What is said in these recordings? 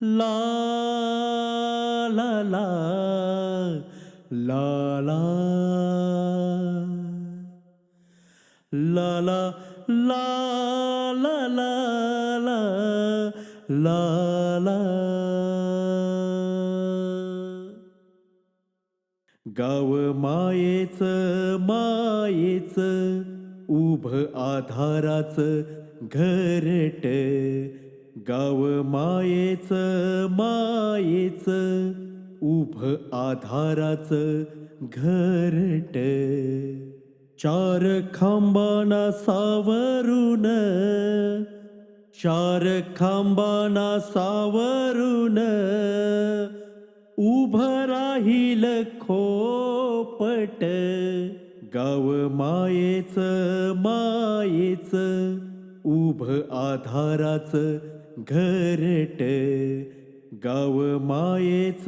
ला ला ला ला ला ला ला ला ला ला ला ला गाव मायेच मायेचं उभ आधाराचं घरट गाव मायेच मायेच उभ आधाराच घरट. चार खांबाना सावरून चार खांबाना सावरून उभ राहील खोपट. गाव मायेच मायेच उभ आधाराचं घरट गाव मायेच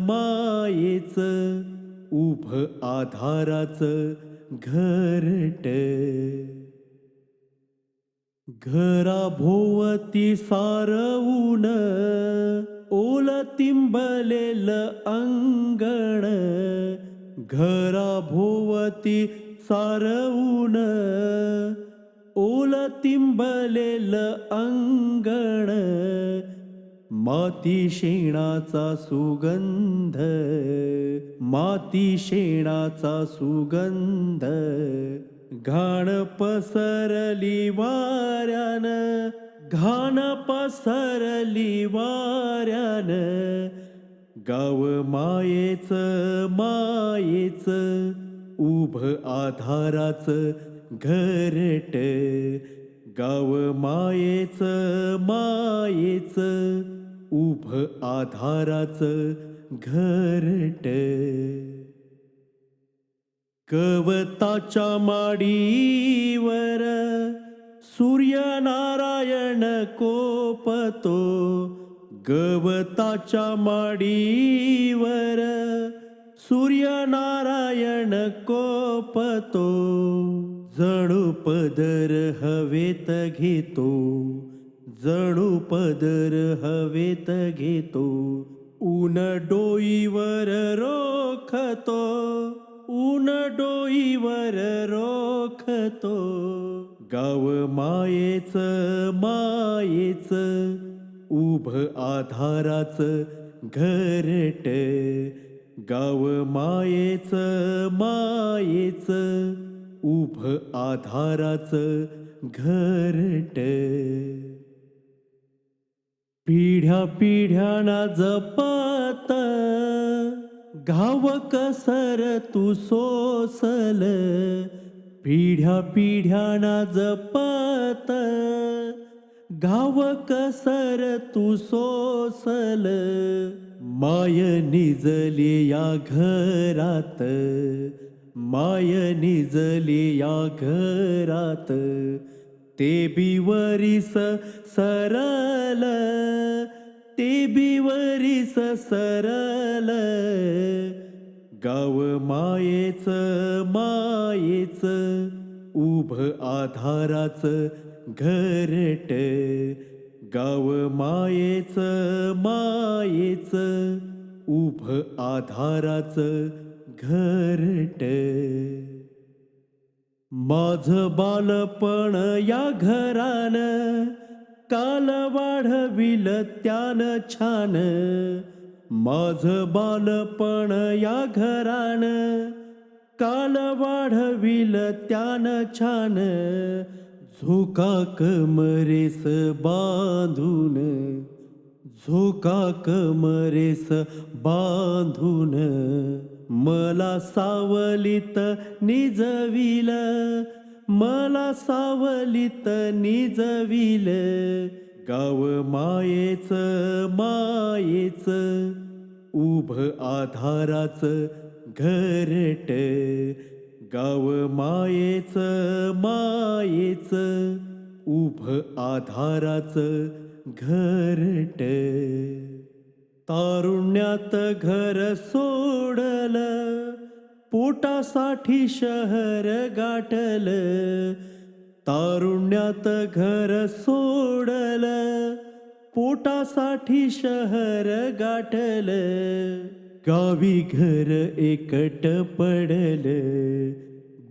मायेच उभ आधाराच घरट. घरा भोवती सारवून ओल तिंबलेल अंगण. घरा भोवती सारवून ओल तिंबलेलं अंगण माती शेणाचा सुगंध माती शेणाचा सुगंध. घाण पसरली वाऱ्यान घाण पसरली वाऱ्यान. गाव मायेच मायेच उभ आधाराचं घरट गाव मायेच मायेच उभ आधाराच घरट. कवताच्या माडीवर सूर्यनारायण कोपतो गवताच्या माडीवर सूर्यनारायण कोपतो. जणू पदर हवेत घेतो जणू पदर हवेत घेतो. ऊन डोईवर रोखतो ऊन डोईवर रोखतो. गाव मायेच मायेच उभ आधाराच घरट. गाव मायेच मायेच उभ आधाराचं घरट. पिढ्या पिढ्याना जपत घावक कसर तू सोसल. पिढ्या पिढ्याना जपत घावक कसर तू सोसल. माय निजले या घरात माय निजली या घरात ते बिवरीस सरल ते बिवरीस सरल. गाव मायेच मायेच उभ आधाराच घरट. गाव मायेच मायेच उभ आधाराच घरट. माझ बालपण या घरान काल वाढविल त्यान छान. माझ बालपण या घरान काल वाढविल त्यान छान. झोका कमरेस बांधून झोका कमरेस बांधून. मला सावलीत निजविल मला सावलीत निजविल. गाव मायेच मायेच उभ आधाराच घरट. गाव मायेच मायेच उभ आधाराच घरट. तारुण्यात घर सोडल पोटासाठी शहर गाठल तारुण्यात घर सोडल पोटासाठी शहर गाठल गावी घर एकट पडल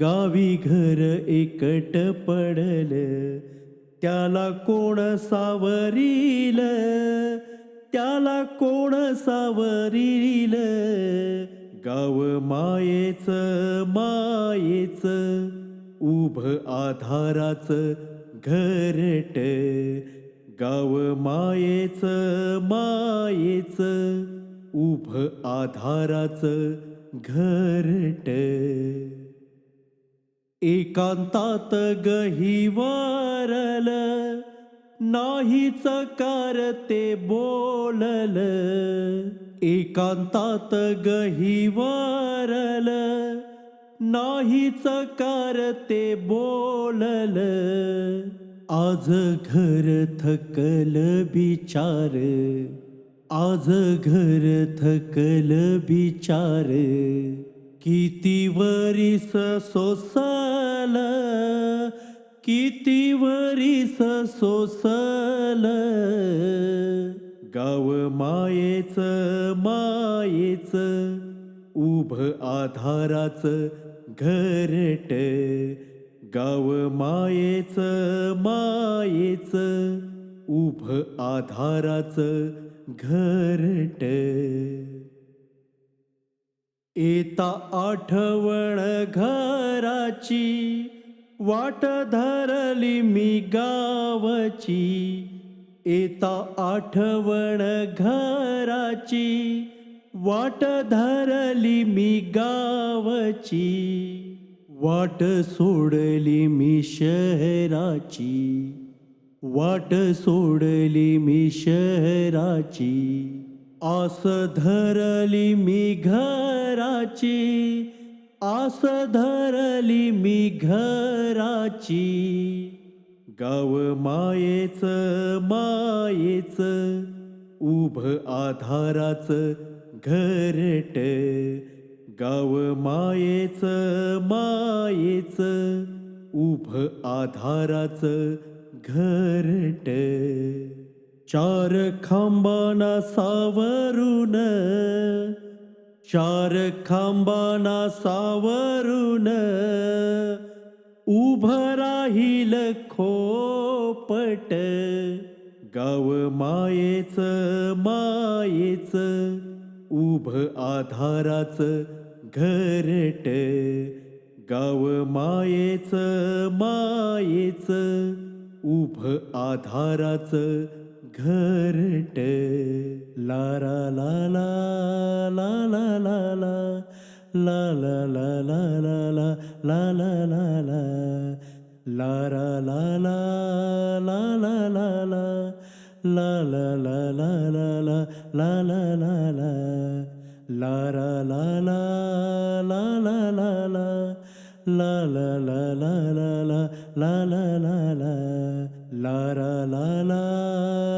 गावी घर एकट पडल त्याला कोण सावरील? त्याला कोण सावरील? गाव मायेच मायेच उभ आधाराच घरट. गाव मायेच मायेच उभ आधाराच घरट. एकांतात गहिवारल नाहीच कार ते बोलल एकांतात गहिवारल नाहीच कार ते बोलल आज घर थकल बिचार. आज घर थकल बिचार. किती वरीस सोसल किती वरीस सोसल? गाव मायेच मायेच उभ आधाराच घरट. गाव मायेच मायेच उभ आधाराच घरट. येता आठवण घराची वाट धरली मी गावची येता आठवण घराची. वाट धरली मी गावची वाट सोडली मी शहराची. वाट सोडली मी शहराची आस धरली मी घराची. आस धरली मी घराची. गाव मायेच मायेच उभ आधाराच घरट. गाव मायेच मायेच उभ आधाराच घरट. चार खांबाना सावरून चार खांबाना सावरून उभं राहील खोपट गाव मायेच मायेच उभ आधाराच घरट गाव मायेच मायेच उभ आधाराचं घरट लारा ला ला ला ला ला ला ला ला ला ला ला ला ला ला ला ला लारा ला ला ला ला ला ला ला ला ला ला ला ला ला ला ला ला लारा ला ला ला ला ला ला ला ला ला ला ला ला ला ला ला लारा